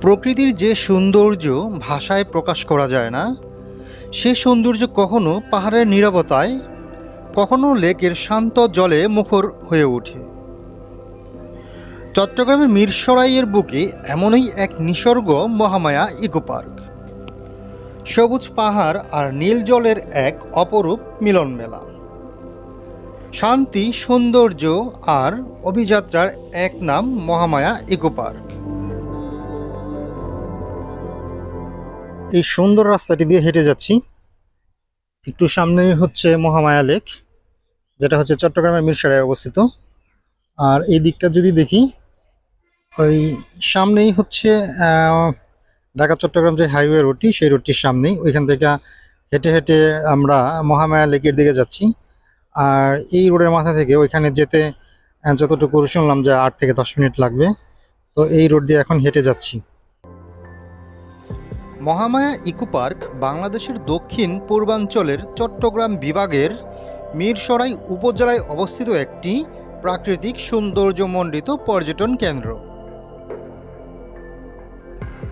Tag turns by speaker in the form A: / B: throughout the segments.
A: প্রকৃতির যে সৌন্দর্য ভাষায় প্রকাশ করা যায় না, সে সৌন্দর্য কখনো পাহাড়ের নীরবতায়, কখনো লেকের শান্ত জলে মুখর হয়ে ওঠে। চট্টগ্রামের মিরসরাইয়ের বুকে এমনই এক নিসর্গ মহামায়া ইকো পার্ক। সবুজ পাহাড় আর নীল জলের এক অপরূপ মিলন মেলা শান্তি, সৌন্দর্য আর অভিযাত্রার এক নাম মহামায়া ইকো পার্ক। এই সুন্দর রাস্তাটি দিয়ে হেঁটে যাচ্ছি। একটু সামনেই হচ্ছে মহামায়া লেক, যেটা হচ্ছে চট্টগ্রামের মিরসরায় অবস্থিত। আর এই দিকটা যদি দেখি, ওই সামনেই হচ্ছে ঢাকা চট্টগ্রাম যে হাইওয়ে রোডটি, সেই রোডটির সামনেই। ওইখান থেকে হেঁটে হেঁটে আমরা মহামায়া লেকের দিকে যাচ্ছি। আর এই রোডের মাথা থেকে ওইখানে যেতে যতটুকু শুনলাম যে আট থেকে দশ মিনিট লাগবে। তো এই রোড দিয়ে এখন হেঁটে যাচ্ছি। মহামায়া ইকো পার্ক বাংলাদেশের দক্ষিণ পূর্বাঞ্চলের চট্টগ্রাম বিভাগের মিরসরাই উপজেলায় অবস্থিত একটি প্রাকৃতিক সৌন্দর্যমণ্ডিত পর্যটন কেন্দ্র।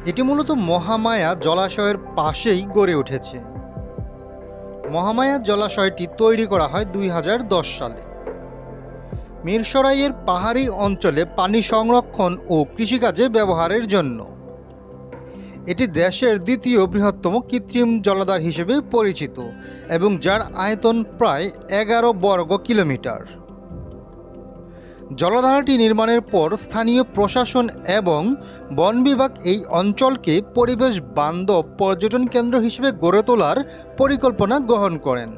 A: এটি মূলত মহামায়া জলাশয়ের পাশেই গড়ে উঠেছে। মহামায়া জলাশয়টি তৈরি করা হয় দুই হাজার দশ সালে। মিরসরাইয়ের পাহাড়ি অঞ্চলে পানি সংরক্ষণ ও কৃষিকাজে ব্যবহারের জন্য। এটি দেশের দ্বিতীয় বৃহত্তম কৃত্রিম জলাধার হিসেবে পরিচিত এবং যার আয়তন প্রায় এগারো বর্গ কিলোমিটার। জলাধারটি নির্মাণের পর স্থানীয় প্রশাসন এবং বন বিভাগ এই অঞ্চলকে পরিবেশ বান্ধব পর্যটন কেন্দ্র হিসেবে গড়ে তোলার পরিকল্পনা গ্রহণ করেন।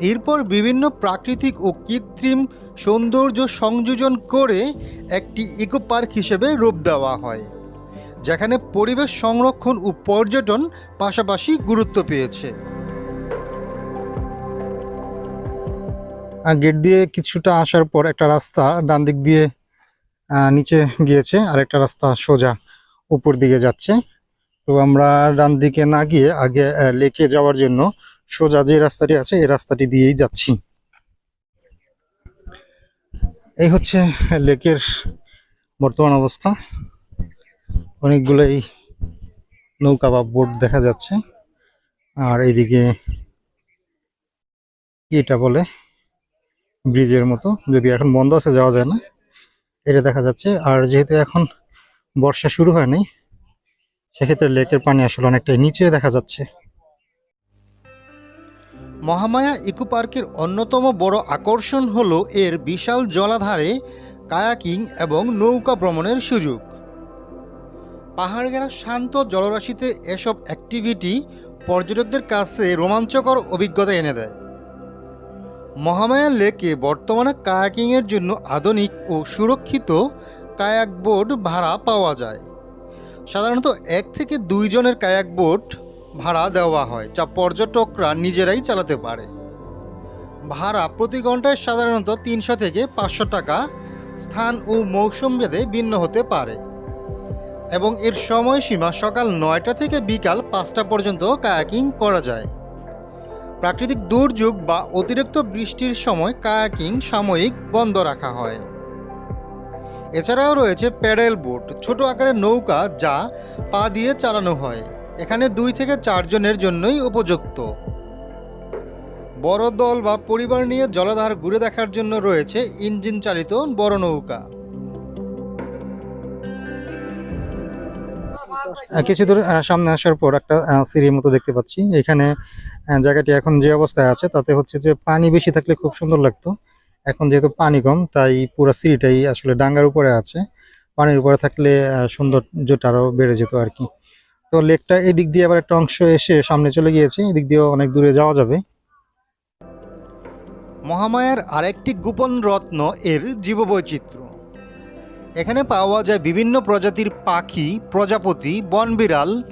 A: এরপর বিভিন্ন প্রাকৃতিক ও কৃত্রিম সৌন্দর্য সংযোজন করে একটি ইকো পার্ক হিসেবে রূপ দেওয়া হয়। যেখানে পরিবেশ সংরক্ষণ ও পর্যটন পাশাপাশি গুরুত্ব পেয়েছে। গেট দিয়ে কিছুটা আসার পর একটা রাস্তা ডান দিক দিয়ে নিচে গিয়েছে, আর একটা রাস্তা সোজা উপর দিকে যাচ্ছে। তো আমরা ডান দিকে না গিয়ে আগে লেকে যাওয়ার জন্য সোজা যে রাস্তাটি আছে, এই রাস্তাটি দিয়েই যাচ্ছি। এই হচ্ছে লেকের বর্তমান অবস্থা। অনেকগুলোই নৌকা বা বোট দেখা যাচ্ছে। আর এইদিকে এটা বলে ব্রিজের মতো, যদি এখন বন্ধ আছে যাওয়া যায় না, এটা দেখা যাচ্ছে। আর যেহেতু এখন বর্ষা শুরু হয়নি, সেক্ষেত্রে লেকের পানি আসলে অনেকটাই নিচে দেখা যাচ্ছে। মহামায়া ইকো পার্কের অন্যতম বড় আকর্ষণ হলো এর বিশাল জলাধারে কায়াকিং এবং নৌকা ভ্রমণের সুযোগ। পাহাড় ঘেরা শান্ত জলরাশিতে এসব অ্যাক্টিভিটি পর্যটকদের কাছে রোমাঞ্চকর অভিজ্ঞতা এনে দেয়। মহামায়া লেকে বর্তমানে কায়াকিংয়ের জন্য আধুনিক ও সুরক্ষিত কায়াক বোট ভাড়া পাওয়া যায়। সাধারণত এক থেকে দুইজনের কায়াক বোট ভাড়া দেওয়া হয়, যা পর্যটকরা নিজেরাই চালাতে পারে। ভাড়া প্রতি ঘন্টায় সাধারণত তিনশো থেকে পাঁচশো টাকা স্থান ও মৌসুম ভেদে ভিন্ন হতে পারে। এবং এর সময়সীমা সকাল নয়টা থেকে বিকাল পাঁচটা পর্যন্ত কায়াকিং করা যায়। প্রাকৃতিক দুর্যোগ বা অতিরিক্ত বৃষ্টির সময় কায়াকিং সাময়িক বন্ধ রাখা হয়। এছাড়াও রয়েছে প্যাডেল বোট, ছোট আকারের নৌকা যা পা দিয়ে চালানো হয়। এখানে দুই থেকে চারজনের জন্যই উপযুক্ত। বড় দল বা পরিবার নিয়ে জলাধার ঘুরে দেখার জন্য রয়েছে ইঞ্জিন চালিত বড় নৌকা। কিছু দূর সামনে আসার পর একটা সিঁড়ির মতো দেখতে পাচ্ছি। এখানে জায়গাটি এখন যে অবস্থায় আছে, তাতে হচ্ছে যে পানি বেশি থাকলে খুব সুন্দর লাগতো। এখন যেহেতু পানি কম, তাই পুরো সিঁড়িটাই আসলে ডাঙ্গার উপরে আছে। পানির উপরে থাকলে সৌন্দর্যটা আরও বেড়ে যেত আর কি। তো লেকটা এই দিক দিয়ে আবার একটা অংশ এসে সামনে চলে গিয়েছে, এদিক দিয়েও অনেক দূরে যাওয়া যাবে। মহামায়ার আরেকটি গোপন রত্ন এর জীববৈচিত্র্য। এখানে পাওয়া যায় বিভিন্ন প্রজাতির পাখি, প্রজাপতি, বনবিড়াল,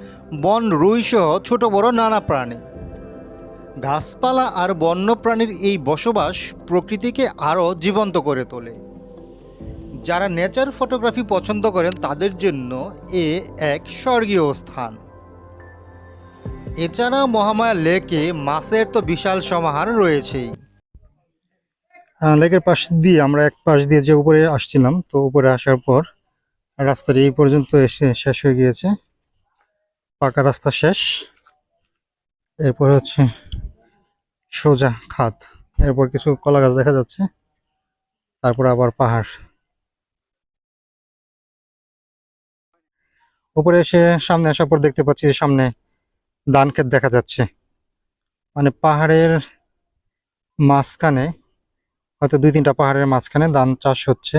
A: বন রুই সহ ছোট বড় নানা প্রাণী। গাছপালা আর বন্যপ্রাণীর এই বসবাস প্রকৃতিকে আরও জীবন্ত করে তোলে। যারা নেচার ফটোগ্রাফি পছন্দ করেন, তাদের জন্য এ এক স্বর্গীয় স্থান। এছাড়া মহামায়া লেকে মাছের তো বিশাল সমাহার রয়েছেই। লেকের পাশ দিয়ে আমরা এক পাশ দিয়ে যে উপরে আসছিলাম, তো উপরে আসার পর রাস্তাটি এই পর্যন্ত এসে শেষ হয়ে গিয়েছে। পাকা রাস্তা শেষ। এরপর হচ্ছে সোজা খাত এরপর কিছু কলা গাছ দেখা যাচ্ছে। তারপর আবার পাহাড়। উপরে এসে সামনে আসার পর দেখতে পাচ্ছি সামনে ধান ক্ষেত দেখা যাচ্ছে। মানে পাহাড়ের মাঝখানে হয়তো দুই তিনটা পাহাড়ের মাঝখানে ধান চাষ হচ্ছে।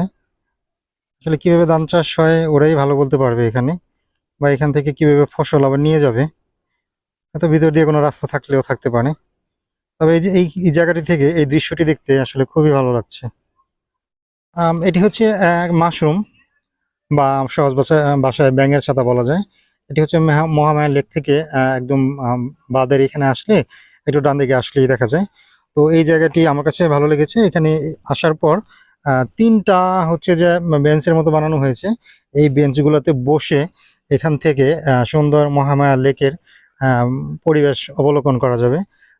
A: আসলে কীভাবে ধান চাষ হয়, ওরাই ভালো বলতে পারবে এখানে বা এখান থেকে কীভাবে ফসল আবার নিয়ে যাবে। হয়তো ভিতর দিয়ে কোনো রাস্তা থাকলেও থাকতে পারে। তবে এই যে, এই জায়গাটি থেকে এই দৃশ্যটি দেখতে আসলে খুবই ভালো লাগছে। এটি হচ্ছে মাশরুম বা সহজ ভাষায় ভাষায় ব্যাঙের ছাতা বলা যায়। এটি হচ্ছে মেহা- মহামায়া লেক থেকে একদম বাঁধের এখানে আসলে একটু ডান দিকে আসলেই দেখা যায়। তো এই জায়গাটি আমার কাছে ভালো লেগেছে। এখানে আসার পর তিনটা হচ্ছে যে বেঞ্চের মতো বানানো হয়েছে। এই বেঞ্চগুলোতে বসে এখান থেকে সুন্দর মহামায়া লেকের পরিবেশ অবলোকন করা যাবে।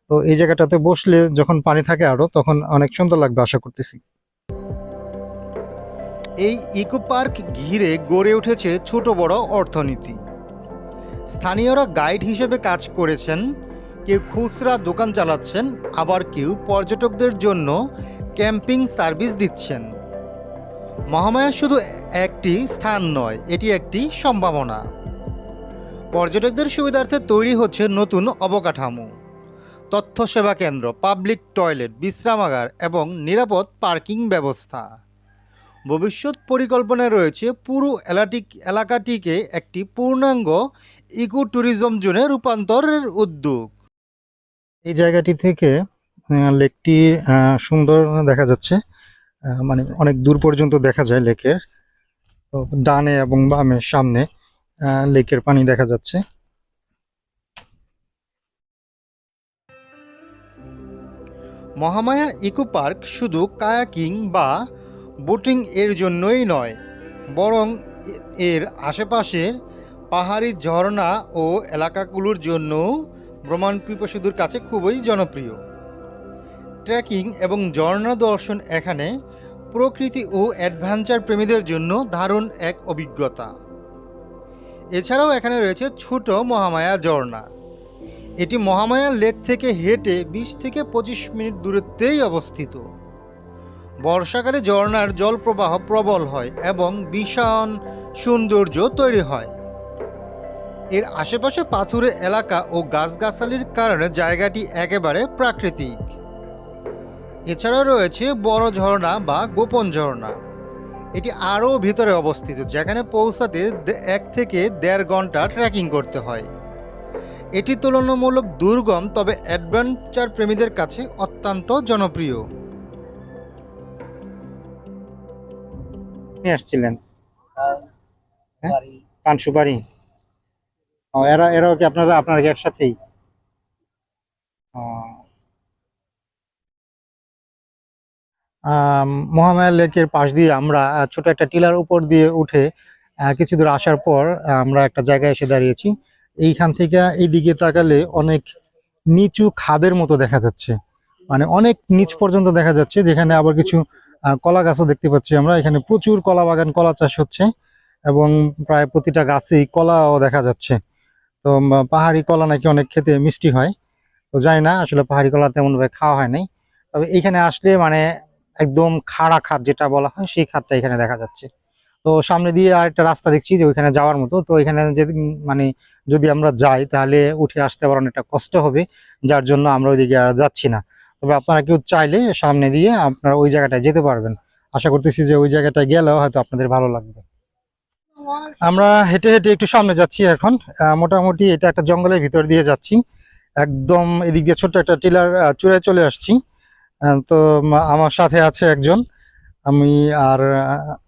A: তো এই জায়গাটাতে বসলে যখন পানি থাকে আরও তখন অনেক সুন্দর লাগবে আশা করতেছি। এই ইকো পার্ক ঘিরে গড়ে উঠেছে ছোট বড় অর্থনীতি। স্থানীয়রা গাইড হিসেবে কাজ করেছেন কেউ খুচরা দোকান চালাচ্ছেন, আবার কেউ পর্যটকদের জন্য ক্যাম্পিং সার্ভিস দিচ্ছেন। মহামায়া শুধু একটি স্থান নয়, এটি একটি সম্ভাবনা। পর্যটকদের সুবিধার্থে তৈরি হচ্ছে নতুন অবকাঠামো। তথ্য সেবা কেন্দ্র, পাবলিক টয়লেট, বিশ্রামাগার এবং নিরাপদ পার্কিং ব্যবস্থা। ভবিষ্যৎ পরিকল্পনায় রয়েছে পুরো এলাটিক এলাকাটিকে একটি পূর্ণাঙ্গ ইকো ট্যুরিজম জোনে রূপান্তরের উদ্যোগ। এই জায়গাটি থেকে লেকটি সুন্দর দেখা যাচ্ছে। মানে অনেক দূর পর্যন্ত দেখা যায় লেকের। ডানে এবং বামে সামনে লেকের পানি দেখা যাচ্ছে। মহামায়া ইকো পার্ক শুধু কায়াকিং বা বোটিং এর জন্যই নয়, বরং এর আশেপাশের পাহাড়ি ঝর্ণা ও এলাকাগুলোর জন্য ভ্রমণ পিপাসুদের কাছে খুবই জনপ্রিয়। ট্রেকিং এবং ঝর্ণা দর্শন এখানে প্রকৃতি ও অ্যাডভেঞ্চার প্রেমীদের জন্য দারুণ এক অভিজ্ঞতা। এছাড়াও এখানে রয়েছে ছোট মহামায়া ঝর্ণা। এটি মহামায়া লেক থেকে হেঁটে বিশ থেকে পঁচিশ মিনিট দূরত্বেই অবস্থিত। বর্ষাকালে ঝর্ণার জলপ্রবাহ প্রবল হয় এবং ভীষণ সৌন্দর্য তৈরি হয়। এর আশেপাশে পাথুরে এলাকা ও গাছগাছালির কারণে জায়গাটি একেবারে প্রাকৃতিক। এছাড়াও রয়েছে বড় ঝর্ণা বা গোপন ঝর্ণা। এটি আরও ভিতরে অবস্থিত যেখানে পৌঁছাতে এক থেকে দেড় ঘণ্টা ট্রেকিং করতে হয়। এটি তুলনামূলক দুর্গম তবে অ্যাডভেঞ্চার প্রেমীদের কাছে অত্যন্ত জনপ্রিয়। আসছিলেন? হ্যাঁ? এরা, এরাও কি আপনারা আপনারা কি একসাথেই? মহামায়া লেকের পাশ দিয়ে আমরা ছোট একটা টিলার উপর দিয়ে উঠে কিছু দূর আসার পর আমরা একটা জায়গায় এসে দাঁড়িয়েছি। এইখান থেকে এই দিকে তাকালে অনেক নিচু খাদের মতো দেখা যাচ্ছে। মানে অনেক নিচ পর্যন্ত দেখা যাচ্ছে, যেখানে আবার কিছু কলা গাছও দেখতে পাচ্ছি আমরা। এখানে প্রচুর কলা বাগান, কলা চাষ হচ্ছে এবং প্রায় প্রতিটা গাছেই কলাও দেখা যাচ্ছে। তো পাহাড়ি কলা নাকি অনেক খেতে মিষ্টি হয়। তো জানি না, আসলে পাহাড়ি কলা তেমন ভাবে খাওয়া হয় নাই। তবে এখানে আসলে মানে একদম খাড়া খাদ যেটা বলা হয়, সেই খাদটা এখানে দেখা যাচ্ছে। তো সামনে দিয়ে আরেকটা রাস্তা দেখছি যে ওইখানে যাওয়ার মতো। তো এখানে যদি মানে যদি আমরা যাই তাহলে উঠে আসতে আবার অনেকটা কষ্ট হবে, যার জন্য আমরা ওইদিকে আর যাচ্ছি না। তবে আপনারা কেউ চাইলে সামনে দিয়ে আপনারা ওই জায়গাটায় যেতে পারবেন। আশা করতেছি যে ওই জায়গাটায় গেলেও হয়তো আপনাদের ভালো লাগবে। আমরা হেঁটে হেঁটে একটু সামনে যাচ্ছি এখন। মোটামুটি এটা একটা জঙ্গলের ভিতর দিয়ে যাচ্ছি। একদম এদিক দিয়ে ছোট্ট একটা টিলার চূড়ায় চলে আসছি। তো আমার সাথে আছে একজন। আমি আর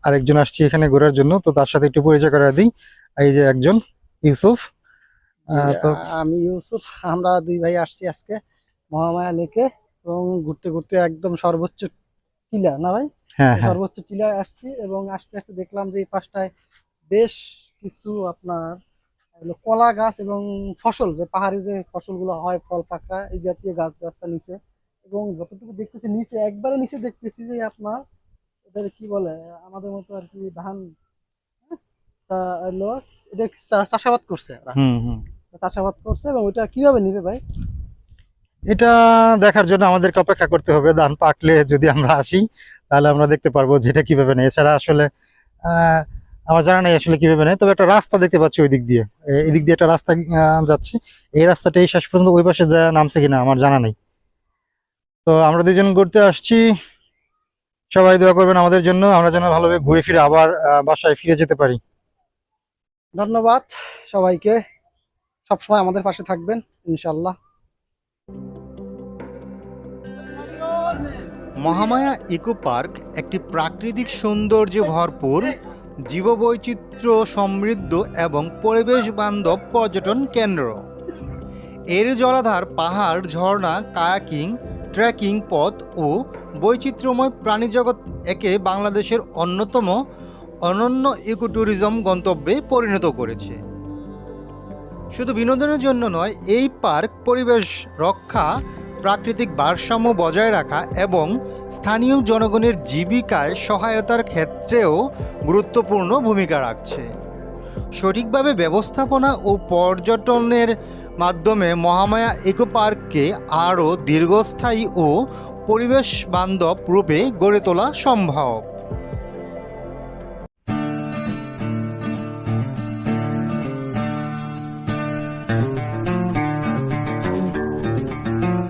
A: আরেকজন আসছি এখানে ঘোরার জন্য। তো তার সাথে একটু পরিচয় করে দিই। এই যে একজন ইউসুফ। তো
B: আমি ইউসুফ আমরা দুই ভাই আসছি আজকে মহামায়া লেকে। এবং ঘুরতে ঘুরতে একদম সর্বোচ্চ টিলা না ভাই?
A: হ্যাঁ হ্যাঁ।
B: সর্বোচ্চ টিলায় আসছি এবং আস্তে আস্তে দেখলাম যে এই পাশটায় বেশ কিছু আপনার কলা গাছ এবং ফসল যে পাহাড়ি যে ফসলগুলো হয় ফল পাকড়া এই জাতীয় গাছ গাছটা নিচে। এবং যতটুকু দেখতেছি নিচে একবারে নিচে দেখতেছি যে আপনার এদের কি বলে আমাদের মতো আর কি ধান হলো এটা চাষাবাদ করছে
A: হুম হুম।
B: চাষাবাদ করছে এবং ওইটা কীভাবে নিবে ভাই?
A: এটা দেখার জন্য আমাদেরকে অপেক্ষা করতে হবে। ধান পাকলে যদি আমরা আসি তাহলে আমরা দেখতে পারব যেটা কীভাবে নেই এছাড়া আসলে আহ, আমার জানা নেই আসলে কীভাবে নেই তবে একটা রাস্তা দেখতে পাচ্ছি ওই দিক দিয়ে। এ- এদিক দিয়ে একটা রাস্তা যাচ্ছে। এই রাস্তাটা এই শেষ পর্যন্ত ওই পাশে যা নামছে কিনা আমার জানা নেই। তো আমরা দুজন ঘুরতে আসছি। সবাই দোয়া করবেন আমাদের জন্য। আমরা যেন ভালোভাবে ঘুরে ফিরে আবার আহ, বাসায় ফিরে যেতে পারি।
B: ধন্যবাদ সবাইকে। সবসময় আমাদের পাশে থাকবেন ইনশাল্লাহ
A: মহামায়া ইকো পার্ক একটি প্রাকৃতিক সৌন্দর্যে ভরপুর জীববৈচিত্র্য সমৃদ্ধ এবং পরিবেশ বান্ধব পর্যটন কেন্দ্র। এর জলাধার পাহাড়, ঝর্ণা, কায়াকিং, ট্রেকিং পথ ও বৈচিত্র্যময় প্রাণীজগৎ একে বাংলাদেশের অন্যতম অনন্য ইকো ট্যুরিজম গন্তব্যে পরিণত করেছে। শুধু বিনোদনের জন্য নয়, এই পার্ক পরিবেশ রক্ষা প্রাকৃতিক ভারসাম্য বজায় রাখা এবং স্থানীয় জনগণের জীবিকায় সহায়তার ক্ষেত্রেও গুরুত্বপূর্ণ ভূমিকা রাখছে। সঠিকভাবে ব্যবস্থাপনা ও পর্যটনের মাধ্যমে মহামায়া ইকো পার্ককে আরও দীর্ঘস্থায়ী ও পরিবেশ বান্ধব রূপে গড়ে তোলা সম্ভব।